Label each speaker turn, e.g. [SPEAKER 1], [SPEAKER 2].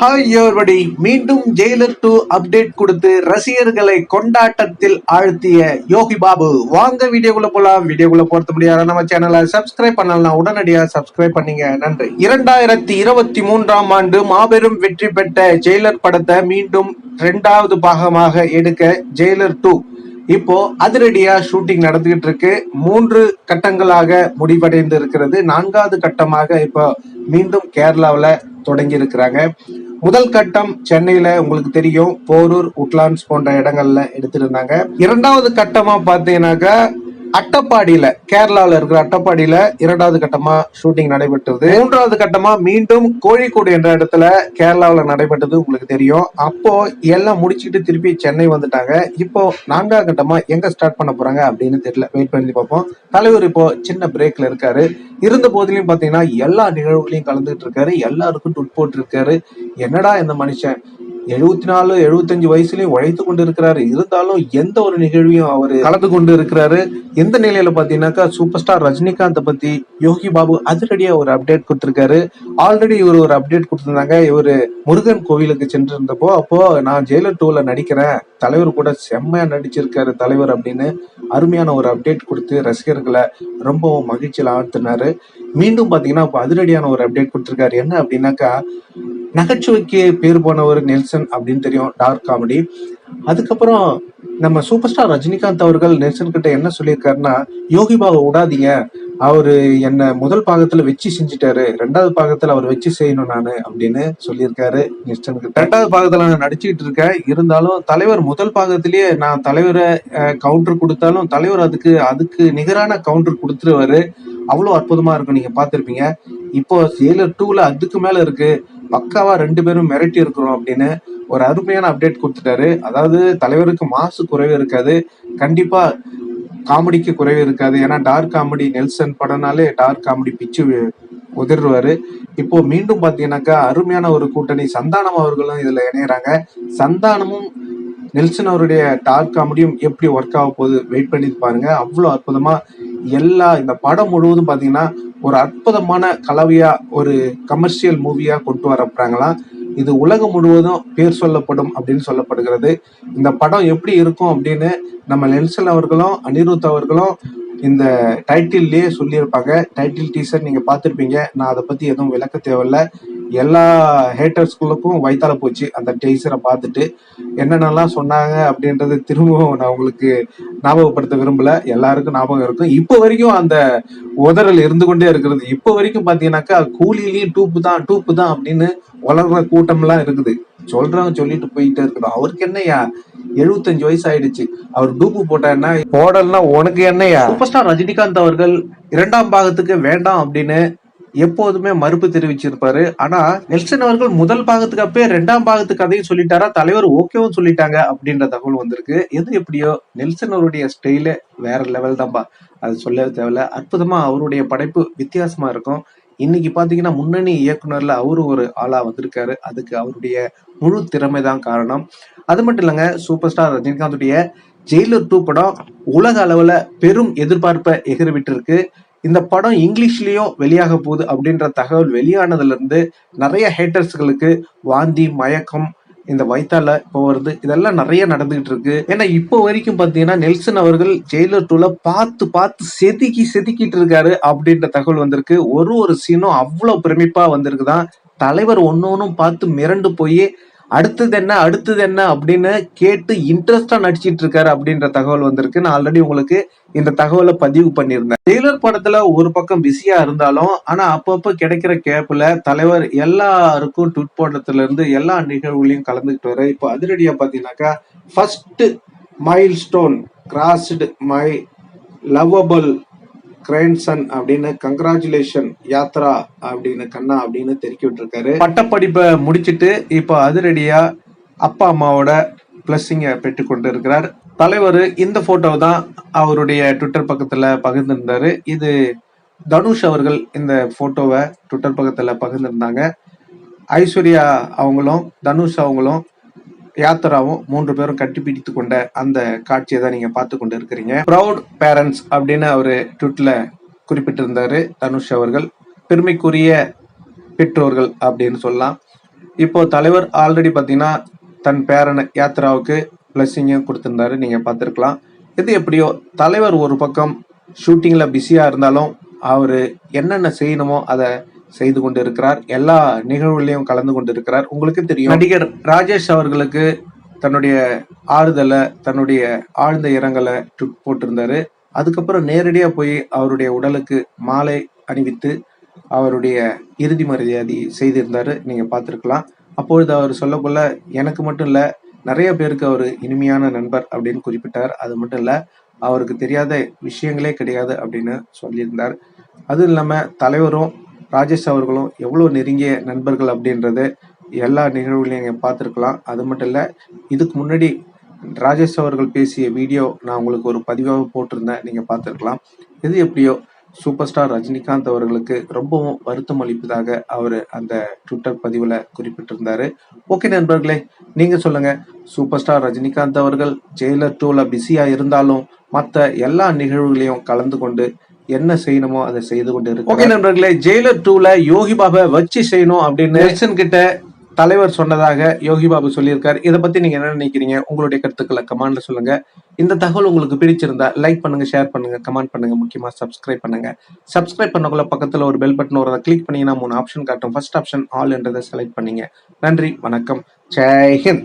[SPEAKER 1] Hi everybody மீண்டும் Jailer two update கொடுத்து ரசிகர்களை கொண்டாட்டத்தில் ஆழ்த்திய யோகி பாபு. வாங்க வீடியோக்குள்ள போலாம். வீடியோக்குள்ள போறது முடியாத நம்ம சேனலை சப்ஸ்கிரைப் பண்ணலாம் உடனடியா சப்ஸ்கிரைப் பண்ணீங்க. நன்றி. இரண்டாயிரத்தி இருபத்தி மூன்றாம் ஆண்டு மாபெரும் வெற்றி பெற்ற ஜெயிலர் படத்தை மீண்டும் இரண்டாவது பாகமாக எடுக்க ஜெயிலர் டூ இப்போ அதிரடியா ஷூட்டிங் நடந்துகிட்டு இருக்கு. மூன்று கட்டங்களாக முடிவடைந்து இருக்கிறது நான்காவது கட்டமாக இப்போ மீண்டும் கேரளாவில் தொடங்கி இருக்கிறாங்க முதல் கட்டம் சென்னையில உங்களுக்கு தெரியும் போரூர் உட்லாண்ட்ஸ் போன்ற இடங்கள்ல எடுத்திருந்தாங்க. இரண்டாவது கட்டமா பார்த்தீங்கன்னாக்கா அட்டப்பாடியில கேரளாவில் இருக்கிற அட்டப்பாடியில இரண்டாவது கட்டமா ஷூட்டிங் நடைபெற்றது. மூன்றாவது கட்டமா மீண்டும் கோழிக்கோடு என்ற இடத்துல கேரளாவில் நடைபெற்றது உங்களுக்கு தெரியும். அப்போ எல்லாம் முடிச்சுட்டு திருப்பி சென்னை வந்துட்டாங்க. இப்போ நான்காவது கட்டமா எங்க ஸ்டார்ட் பண்ண போறாங்க அப்படின்னு தெரியல. வெயிட் பண்ணி பார்ப்போம். தலைவர் இப்போ சின்ன பிரேக்ல இருக்காரு. இருந்த போதிலையும் பாத்தீங்கன்னா எல்லா நிகழ்வுகளையும் கலந்துட்டு இருக்காரு. எல்லாருக்கும் டுட் போட்டு இருக்காரு என்னடா இந்த மனுஷன்? எழுபத்தி நாலு எழுபத்தஞ்சு வயசுலயும் உழைத்து கொண்டு இருக்கிறாரு இருந்தாலும் எந்த ஒரு நிகழ்வையும் அவர் கலந்து கொண்டு இருக்கிறாரு எந்த நிலையில பாத்தீங்கன்னாக்கா சூப்பர் ஸ்டார் ரஜினிகாந்த் பத்தி யோகி பாபு அதிரடியா ஒரு அப்டேட் கொடுத்திருக்காரு. ஆல்ரெடி இவர் ஒரு அப்டேட் கொடுத்திருந்தாங்க. இவரு முருகன் கோவிலுக்கு சென்றிருந்தப்போ அப்போ நான் ஜெயிலர் டூல நடிக்கிறேன். தலைவர் கூட செம்மையா நடிச்சிருக்காரு தலைவர் அப்படின்னு அருமையான ஒரு அப்டேட் கொடுத்து ரசிகர்களை ரொம்பவும் மகிழ்ச்சியில் ஆழ்த்தினாரு. மீண்டும் பாத்தீங்கன்னா இப்போ அதிரடியான ஒரு அப்டேட் கொடுத்திருக்காரு. என்ன அப்படின்னாக்கா நகைச்சுவைக்கு பேர் போனவர் நெல்சன் அப்படின்னு தெரியும் டார்க் காமெடி அதுக்கப்புறம் நம்ம சூப்பர் ஸ்டார் ரஜினிகாந்த் அவர்கள் நெல்சன் கிட்ட என்ன சொல்லியிருக்காருன்னா யோகி பாபா விடாதீங்க. அவரு என்ன முதல் பாகத்துல வச்சு செஞ்சுட்டாரு ரெண்டாவது பாகத்துல அவர் வச்சு செய்யணும் நானு அப்படின்னு சொல்லியிருக்காரு நெல்சன் கிட்ட. ரெண்டாவது பாகத்துல நான் நடிச்சுக்கிட்டு இருக்கேன். இருந்தாலும் தலைவர் முதல் பாகத்திலேயே நான் தலைவரை கவுண்டர் கொடுத்தாலும் தலைவர் அதுக்கு அதுக்கு நிகரான கவுண்டர் கொடுத்துருவாரு. அவ்வளோ அற்புதமா இருக்கும் நீங்க பார்த்துருப்பீங்க. இப்போ ஜெயிலர் டூல அதுக்கு மேல இருக்கு. பக்காவா ரெண்டு பேரும் மிரட்டி இருக்கிறோம் அப்படின்னு ஒரு அருமையான அப்டேட் கொடுத்துட்டாரு. அதாவது தலைவருக்கு மாசு குறைவு இருக்காது. கண்டிப்பா காமெடிக்கு குறைவு இருக்காது. ஏன்னா டார்க் காமெடி நெல்சன் படம்னாலே டார்க் காமெடி பிச்சு உதிர்வாரு. இப்போ மீண்டும் பாத்தீங்கன்னாக்கா அருமையான ஒரு கூட்டணி சந்தானம் அவர்களும் இதுல இணையறாங்க. சந்தானமும் நெல்சன் அவருடைய டார்க் காமெடியும் எப்படி ஒர்க் ஆக போகுது? வெயிட் பண்ணி பாருங்க. அவ்வளோ அற்புதமா எல்லா இந்த படம் முழுவதும் பாத்தீங்கன்னா ஒரு அற்புதமான கலவையா ஒரு கமர்ஷியல் மூவியா கொண்டு வரப்படுறாங்களா இது உலகம் முழுவதும் பேர் சொல்லப்படும் அப்படின்னு சொல்லப்படுகிறது. இந்த படம் எப்படி இருக்கும் அப்படின்னு நம்ம நெல்சன் அவர்களும் அனிருத் அவர்களும் இந்த டைட்டில்லையே சொல்லியிருப்பாங்க. டைட்டில் டீசர் நீங்க பார்த்துருப்பீங்க. நான் அதை பத்தி எதுவும் விளக்க தேவையில்ல. எல்லா ஹேட்டர்ஸ்களுக்கும் வைத்தால போச்சு. அந்த டீசரை பார்த்துட்டு என்னென்னலாம் சொன்னாங்க அப்படின்றது திரும்பவும் நான் உங்களுக்கு ஞாபகப்படுத்த விரும்பல. எல்லாருக்கும் ஞாபகம் இருக்கும். இப்போ வரைக்கும் அந்த உதறல் இருந்து கொண்டே இருக்கிறது. இப்போ வரைக்கும் பார்த்தீங்கன்னாக்கா கூலிலையும் டூப்பு தான் டூப்பு தான் அப்படின்னு வளர்ற கூட்டம்லாம் இருக்குது. சொல்றவங்க சொல்லிட்டு போயிட்டே இருக்கணும். அவருக்கு என்னையா எழுபத்தஞ்சு வயசு ஆயிடுச்சு அவர் டூப்பு போட்டாருன்னா என்ன? போடல்னா உனக்கு என்னையா சூப்பர் ஸ்டார் ரஜினிகாந்த் அவர்கள் இரண்டாம் பாகத்துக்கு வேண்டாம் அப்படின்னு எப்போதுமே மறுப்பு தெரிவிச்சிருப்பாரு. ஆனா நெல்சன் அவர்கள் முதல் பாகத்துக்கு அப்பே ரெண்டாம் பாகத்து கதையும் சொல்லிட்டாரா தலைவர் ஓகேவும் சொல்லிட்டாங்க அப்படின்ற தகவல் வந்திருக்கு. எது எப்படியோ நெல்சன் அவருடைய ஸ்டைல வேற லெவல் தான்பா. அது சொல்லவே தேவையில்ல. அற்புதமா அவருடைய படைப்பு வித்தியாசமா இருக்கும். இன்னைக்கு பாத்தீங்கன்னா முன்னணி இயக்குனர்ல அவரு ஒரு ஆளா வந்திருக்காரு. அதுக்கு அவருடைய முழு திறமை தான் காரணம். அது மட்டும் இல்லைங்க சூப்பர் ஸ்டார் ரஜினிகாந்துடைய ஜெயிலர் டூ படம் உலக அளவுல பெரும் எதிர்பார்ப்பை எகிரவிட்டு இருக்கு இந்த படம் இங்கிலீஷ்லயும் வெளியாக போகுது அப்படின்ற தகவல் வெளியானதுல இருந்து நிறைய ஹேட்டர்ஸ்களுக்கு வாந்தி மயக்கம் இந்த வைத்தால வருது. இதெல்லாம் நிறைய நடந்துகிட்டு இருக்கு. ஏன்னா இப்போ வரைக்கும் பாத்தீங்கன்னா நெல்சன் அவர்கள் ஜெயிலர் டூல பார்த்து பார்த்து செதுக்கி செதுக்கிட்டு இருக்காரு அப்படின்ற தகவல் வந்திருக்கு. ஒரு ஒரு சீனும் அவ்வளவு பிரமிப்பா வந்திருக்குதான். தலைவர் ஒன்று ஒன்றும் பார்த்து மிரண்டு போய் அடுத்தது என்ன அடுத்தது என்ன அப்படின்னு கேட்டு இன்ட்ரெஸ்டா நடிச்சிட்டு இருக்காரு அப்படின்ற தகவல் வந்திருக்கு. நான் ஆல்ரெடி உங்களுக்கு இந்த தகவலை பதிவு பண்ணியிருந்தேன். டெய்லர் படத்துல ஒரு பக்கம் பிஸியா இருந்தாலும் ஆனா அப்பப்ப கிடைக்கிற கேப்ல தலைவர் எல்லாருக்கும் ட்விட் போடுறதுல இருந்து எல்லா நிகழ்வுகளையும் கலந்துக்கிட்டு வர இப்போ அதிரடியா பாத்தீங்கன்னாக்கா first milestone crossed my lovable கிரைன்சன் அப்படின்னு கங்க்ராச்சுலேஷன் யாத்ரா அப்படின்னு கண்ணா அப்படின்னு தெரிவிக்க விட்டுருக்காரு. பட்டப்படிப்பை முடிச்சிட்டு இப்போ அதிரடியா அப்பா அம்மாவோட பிளஸ்ஸிங்கை பெற்றுக்கொண்டு இருக்கிறார் தலைவர் இந்த போட்டோ தான் அவருடைய ட்விட்டர் பக்கத்துல பகிர்ந்திருந்தாரு. இது தனுஷ் அவர்கள் இந்த போட்டோவை ட்விட்டர் பக்கத்துல பகிர்ந்திருந்தாங்க. ஐஸ்வர்யா அவங்களும் தனுஷ் அவங்களும் யாத்திராவும் மூன்று பேரும் கட்டி பிடித்து கொண்ட அந்த காட்சியை தான் நீங்க பார்த்து கொண்டு இருக்கிறீங்க ப்ரௌட் பேரண்ட்ஸ் அப்படின்னு அவரு ட்விட்ல குறிப்பிட்டிருந்தாரு தனுஷ் அவர்கள். பெருமைக்குரிய பெற்றோர்கள் அப்படின்னு சொல்லலாம். இப்போ தலைவர் ஆல்ரெடி பார்த்தீங்கன்னா தன் பேரன் யாத்ராவுக்கு பிளஸ்ஸிங்கும் கொடுத்துருந்தாரு. நீங்கள் பார்த்துருக்கலாம். இது எப்படியோ தலைவர் ஒரு பக்கம் ஷூட்டிங்கில் பிஸியாக இருந்தாலும் அவர் என்னென்ன செய்யணுமோ அதை செய்து கொண்டு இருக்கிறார் எல்லா நிகழ்வுகளையும் கலந்து கொண்டு இருக்கிறார் உங்களுக்கு தெரியும் நடிகர் ராஜேஷ் அவர்களுக்கு தன்னுடைய ஆறுதலை தன்னுடைய ஆழ்ந்த இரங்கலை ட்விட் போட்டிருந்தாரு. அதுக்கப்புறம் நேரடியா போய் அவருடைய உடலுக்கு மாலை அணிவித்து அவருடைய இறுதி மரியாதை செய்திருந்தாரு. நீங்க பார்த்திருக்கலாம். அப்பொழுது அவர் சொல்லக்குள்ள எனக்கு மட்டும் இல்ல நிறைய பேருக்கு அவர் இனிமையான நண்பர் அப்படின்னு குறிப்பிட்டார். அது மட்டும் இல்ல அவருக்கு தெரியாத விஷயங்களே கிடையாது அப்படின்னு சொல்லியிருந்தார். அதுவும் இல்லாம தலைவரும் ராஜேஷ் அவர்களும் எவ்வளோ நெருங்கிய நண்பர்கள் அப்படின்றது எல்லா நிகழ்வுகளையும் நீங்கள் பார்த்துருக்கலாம். அது மட்டும் இல்லை இதுக்கு முன்னாடி ராஜேஷ் அவர்கள் பேசிய வீடியோ நான் உங்களுக்கு ஒரு பதிவாக போட்டிருந்தேன். நீங்கள் பார்த்துருக்கலாம். இது எப்படியோ சூப்பர் ஸ்டார் ரஜினிகாந்த் அவர்களுக்கு ரொம்பவும் வருத்தம் அளிப்பதாக அவர் அந்த ட்விட்டர் பதிவில் குறிப்பிட்டிருந்தாரு. ஓகே நண்பர்களே நீங்கள் சொல்லுங்கள் சூப்பர் ஸ்டார் ரஜினிகாந்த் அவர்கள் ஜெயிலர் டூவில் பிஸியாக இருந்தாலும் மற்ற எல்லா நிகழ்வுகளையும் கலந்து கொண்டு என்ன செய்யணுமோ அதை செய்து கொண்டு இருக்கு ஓகே நண்பர்களே ஜெயிலர் டூல யோகி பாபா வச்சு செய்யணும் அப்படின்னு நெல்சன் கிட்ட தலைவர் சொன்னதாக யோகி பாபு சொல்லியிருக்காரு. இதை பத்தி நீங்க என்ன நினைக்கிறீங்க? உங்களுடைய கருத்துக்களை கமெண்ட்ல சொல்லுங்க. இந்த தகவல் உங்களுக்கு பிடிச்சிருந்தா லைக் பண்ணுங்க ஷேர் பண்ணுங்க கமெண்ட் பண்ணுங்க முக்கியமா சப்ஸ்கிரைப் பண்ணுங்க. சப்ஸ்கிரைப் பண்ணக்குள்ள பக்கத்துல ஒரு பெல் பட்டன் வரும் கிளிக் பண்ணீங்கன்னா மூணு ஆப்ஷன் காட்டும். ஃபர்ஸ்ட் ஆப்ஷன் ஆல் என்றதை செலக்ட் பண்ணீங்க. நன்றி வணக்கம். ஜெய் ஹிந்த்.